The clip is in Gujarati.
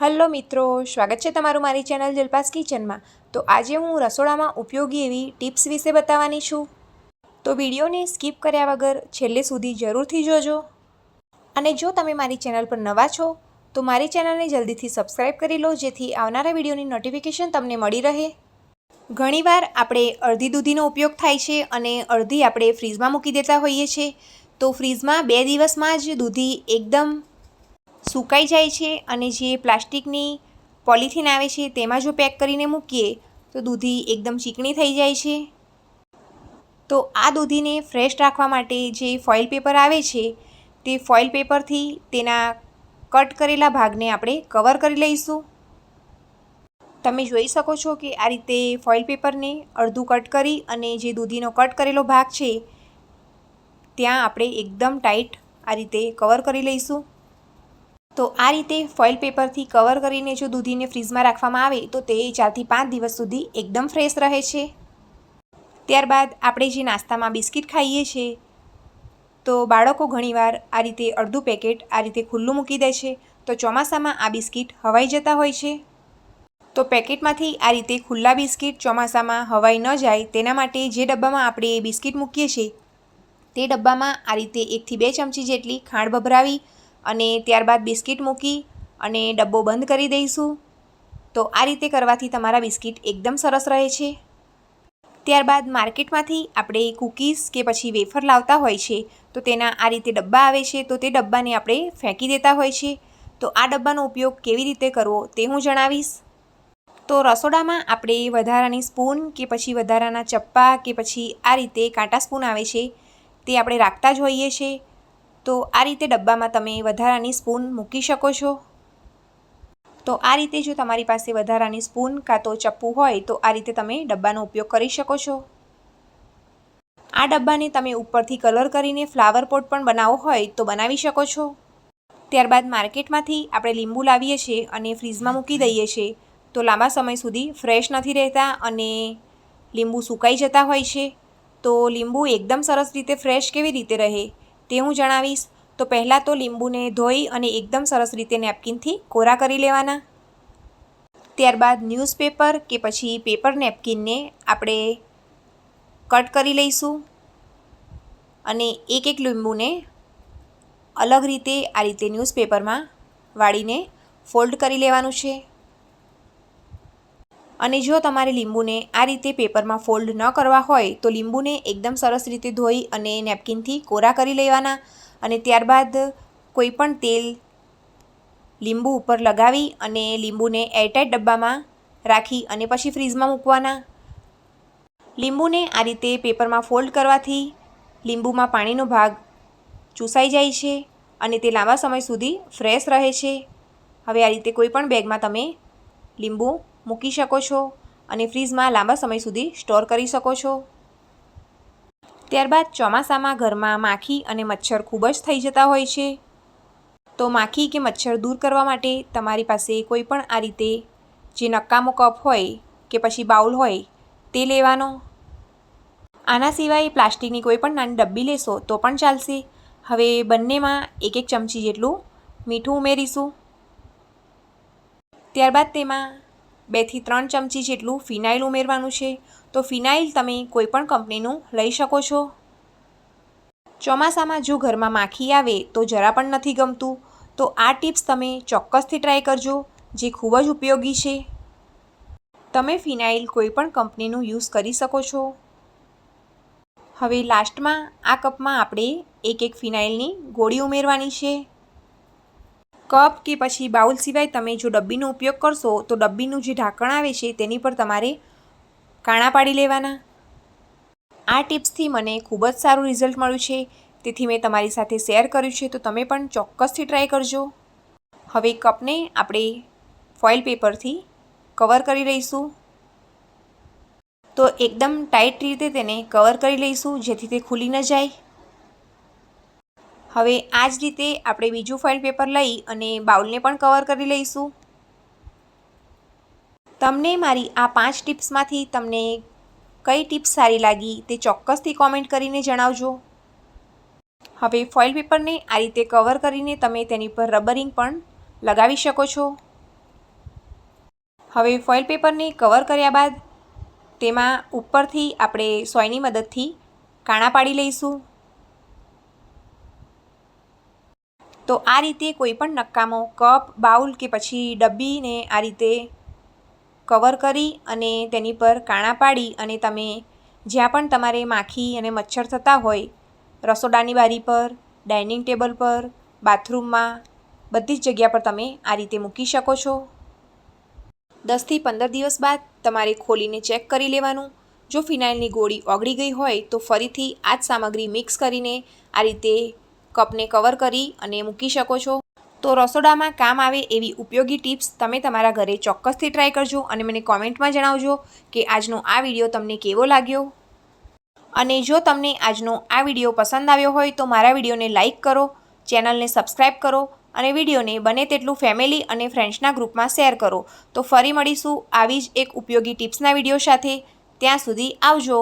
હલો મિત્રો, સ્વાગત છે તમારું મારી ચેનલ જલપાસ કિચનમાં. તો આજે હું રસોડામાં ઉપયોગી એવી ટિપ્સ વિશે બતાવવાની છું. તો વિડીયોને સ્કીપ કર્યા વગર છેલ્લે સુધી જરૂરથી જોજો. અને જો તમે મારી ચેનલ પર નવા છો, તો મારી ચેનલને જલ્દીથી સબસ્ક્રાઈબ કરી લો, જેથી આવનારા વિડીયોની નોટિફિકેશન તમને મળી રહે. ઘણીવાર આપણે અડધી દૂધીનો ઉપયોગ થાય છે અને અડધી આપણે ફ્રીઝમાં મૂકી દેતા હોઈએ છીએ. તો ફ્રીઝમાં બે દિવસમાં જ દૂધી એકદમ સુકાઈ જાય છે અને જે પ્લાસ્ટિકની પોલિથીન આવે છે તેમાં જો પેક કરીને મૂકીએ, તો દૂધી એકદમ ચીકણી થઈ જાય છે. તો આ દૂધીને ફ્રેશ રાખવા માટે જે ફોઇલ પેપર આવે છે, તે ફોઇલ પેપરથી તેના કટ કરેલા ભાગને આપણે કવર કરી લઈશું. તમે જોઈ શકો છો કે આ રીતે ફોઇલ પેપરને અડધું કટ કરી અને જે દૂધીનો કટ કરેલો ભાગ છે, ત્યાં આપણે એકદમ ટાઈટ આ રીતે કવર કરી લઈશું. તો આ રીતે ફોઇલ પેપરથી કવર કરીને જો દૂધીને ફ્રીઝમાં રાખવામાં આવે, તો તે ચારથી પાંચ દિવસ સુધી એકદમ ફ્રેશ રહે છે. ત્યારબાદ આપણે જે નાસ્તામાં બિસ્કિટ ખાઈએ છીએ તો બાળકો ઘણીવાર આ રીતે અડધું પેકેટ આ રીતે ખુલ્લું મૂકી દે છે. તો ચોમાસામાં આ બિસ્કિટ હવાઈ જતા હોય છે. તો પેકેટમાંથી આ રીતે ખુલ્લા બિસ્કિટ ચોમાસામાં હવાઈ ન જાય તેના માટે જે ડબ્બામાં આપણે બિસ્કિટ મૂકીએ છીએ, તે ડબ્બામાં આ રીતે એકથી બે ચમચી જેટલી ખાંડ ભભરાવી અને ત્યારબાદ બિસ્કિટ મૂકી અને ડબ્બો બંધ કરી દઈશું. તો આ રીતે કરવાથી તમારા બિસ્કિટ એકદમ સરસ રહે છે. ત્યારબાદ માર્કેટમાંથી આપણે કૂકીઝ કે પછી વેફર લાવતા હોય છે, તો તેના આ રીતે ડબ્બા આવે છે, તો તે ડબ્બાને આપણે ફેંકી દેતા હોય છે. તો આ ડબ્બાનો ઉપયોગ કેવી રીતે કરવો તે હું જણાવીશ. તો રસોડામાં આપણે વધારાની સ્પૂન કે પછી વધારાના ચપ્પા કે પછી આ રીતે કાંટા સ્પૂન આવે છે, તે આપણે રાખતા જ હોઈએ છીએ. તો આ રીતે ડબ્બામાં તમે વધારાની સ્પૂન મૂકી શકો છો. તો આ રીતે જો તમારી પાસે વધારાની સ્પૂન કાં તો ચપ્પુ હોય, તો આ રીતે તમે ડબ્બાનો ઉપયોગ કરી શકો છો. આ ડબ્બાને તમે ઉપરથી કલર કરીને ફ્લાવર પોટ પણ બનાવવો હોય, તો બનાવી શકો છો. ત્યારબાદ માર્કેટમાંથી આપણે લીંબુ લાવીએ છીએ અને ફ્રીઝમાં મૂકી દઈએ છીએ. તો લાંબા સમય સુધી ફ્રેશ નથી રહેતા અને લીંબુ સુકાઈ જતા હોય છે. તો લીંબુ એકદમ સરસ રીતે ફ્રેશ કેવી રીતે રહે? તે હું જણાવીશ. તો પહેલાં તો લીંબુને ધોઈ અને એકદમ સરસ રીતે નેપકિનથી કોરા કરી લેવાના. ત્યારબાદ ન્યૂઝપેપર કે પછી પેપર નેપકિનને આપણે કટ કરી લઈશું અને એક એક લીંબુને અલગ રીતે આ રીતે ન્યૂઝપેપરમાં વાળીને ફોલ્ડ કરી લેવાનું છે. અને જો તમારે લીંબુને આ રીતે પેપરમાં ફોલ્ડ ન કરવા હોય, તો લીંબુને એકદમ સરસ રીતે ધોઈ અને નેપકિનથી કોરા કરી લેવાના. અને ત્યારબાદ કોઈ પણ તેલ લીંબુ ઉપર લગાવી અને લીંબુને એરટાઈટ ડબ્બામાં રાખી અને પછી ફ્રીઝમાં મૂકવાના. લીંબુને આ રીતે પેપરમાં ફોલ્ડ કરવાથી લીંબુમાં પાણીનો ભાગ ચૂસાઈ જાય છે અને તે લાંબા સમય સુધી ફ્રેશ રહે છે. હવે આ રીતે કોઈ પણ બેગમાં તમે લીંબુ મૂકી શકો છો અને ફ્રીઝમાં લાંબા સમય સુધી સ્ટોર કરી શકો છો. ત્યારબાદ ચોમાસામાં ઘરમાં માખી અને મચ્છર ખૂબ જ થઈ જતા હોય છે. તો માખી કે મચ્છર દૂર કરવા માટે તમારી પાસે કોઈ પણ આ રીતે જે નકામો કપ હોય કે પછી બાઉલ હોય તે લેવાનો. આના સિવાય પ્લાસ્ટિકની કોઈ પણ નાની ડબ્બી લેશો તો પણ ચાલશે. હવે બંનેમાં એક એક ચમચી જેટલું મીઠું ઉમેરીશું. ત્યારબાદ તેમાં બેથી ત્રણ ચમચી જેટલું ફિનાઇલ ઉમેરવાનું છે. તો ફિનાઇલ તમે કોઈપણ કંપનીનું લઈ શકો છો. ચોમાસામાં જો ઘરમાં માખી આવે તો જરા પણ નથી ગમતું. તો આ ટિપ્સ તમે ચોક્કસથી ટ્રાય કરજો, જે ખૂબ જ ઉપયોગી છે. તમે ફિનાઇલ કોઈપણ કંપનીનું યુઝ કરી શકો છો. હવે લાસ્ટમાં આ કપમાં આપણે એક એક ફિનાઇલની ગોળી ઉમેરવાની છે. કપ કે પછી બાઉલ સિવાય તમે જો ડબ્બીનો ઉપયોગ કરશો, તો ડબ્બીનું જે ઢાંકણ આવે છે તેની પર તમારે કાણા પાડી લેવાના. આ ટિપ્સથી મને ખૂબ જ સારું રિઝલ્ટ મળ્યું છે. તેથી મેં તમારી સાથે શેર કર્યું છે, તો તમે પણ ચોક્કસથી ટ્રાય કરજો. હવે કપને આપણે ફોઇલ પેપરથી કવર કરી લઈશું. તો એકદમ ટાઈટ રીતે તેને કવર કરી લઈશું, જેથી તે ખુલી ન જાય. હવે આ જ રીતે આપણે બીજું ફોઇલ પેપર લઈ અને બાઉલને પણ કવર કરી લઈશું. તમને મારી આ પાંચ ટિપ્સમાંથી તમને કઈ ટિપ્સ સારી લાગી તે ચોક્કસથી કોમેન્ટ કરીને જણાવજો. હવે ફોઇલ પેપરને આ રીતે કવર કરીને તમે તેની પર રબરિંગ પણ લગાવી શકો છો. હવે ફોઇલ પેપરને કવર કર્યા બાદ તેમાં ઉપરથી આપણે સોયની મદદથી કાણા પાડી લઈશું. તો આ રીતે કોઈ પણ નકામો કપ, બાઉલ કે પછી ડબ્બીને આ રીતે કવર કરી અને તેની પર કાણા પાડી અને તમે જ્યાં પણ તમારે માખી અને મચ્છર થતા હોય, રસોડાની બારી પર, ડાઇનિંગ ટેબલ પર, બાથરૂમમાં, બધી જ જગ્યા પર તમે આ રીતે મૂકી શકો છો. દસથી પંદર દિવસ બાદ તમારે ખોલીને ચેક કરી લેવાનું. જો ફિનાઇલની ગોળી ઓગળી ગઈ હોય તો ફરીથી આ જ સામગ્રી મિક્સ કરીને આ રીતે કપને કવર કરી અને મૂકી શકો છો. તો રસોડામાં કામ આવે એવી ઉપયોગી ટિપ્સ તમે તમારા ઘરે ચોક્કસથી ટ્રાય કરજો અને મને કોમેન્ટમાં જણાવજો કે આજનો આ વીડિયો તમને કેવો લાગ્યો. અને જો તમને આજનો આ વીડિયો પસંદ આવ્યો હોય તો મારા વિડીયોને લાઇક કરો, ચેનલને સબસ્ક્રાઈબ કરો અને વિડીયોને બને તેટલું ફેમિલી અને ફ્રેન્ડ્સના ગ્રુપમાં શેર કરો. તો ફરી મળીશું આવી જ એક ઉપયોગી ટિપ્સના વીડિયો સાથે. ત્યાં સુધી આવજો.